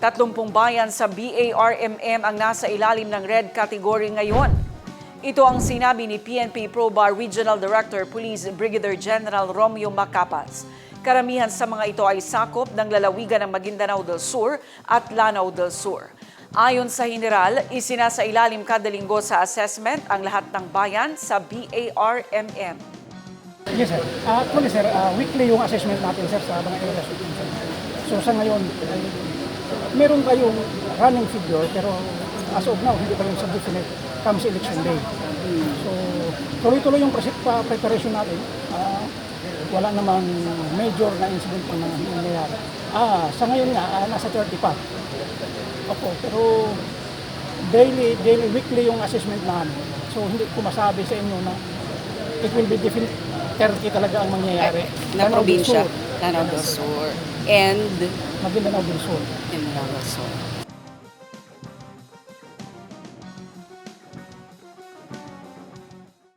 30 bayan sa BARMM ang nasa ilalim ng red category ngayon. Ito ang sinabi ni PNP ProBar Regional Director Police Brigadier General Romeo Macapas. Karamihan sa mga ito ay sakop ng lalawigan ng Maguindanao del Sur at Lanao del Sur. Ayon sa General, isinasailalim kada linggo sa assessment ang lahat ng bayan sa BARMM. Yes, sir. Ah, actually, sir, ah, weekly yung assessment natin, sir, sa mga concern. So, sa ngayon, ay, meron tayong running figure, pero as of now, hindi pa rin sa definite comes election day. So, tuloy-tuloy yung preparation natin. Ah, wala namang major na incident pa na nangyayari. Ah, sa ngayon nga, ah, nasa 30 pa. Opo, pero daily, daily, weekly yung assessment namin. So, hindi ko masabi sa inyo na it will be definite 30 talaga ang mangyayari. na del probinsya, Lanao del Sur, and Maguindanao del Sur. Mindanao del Sur.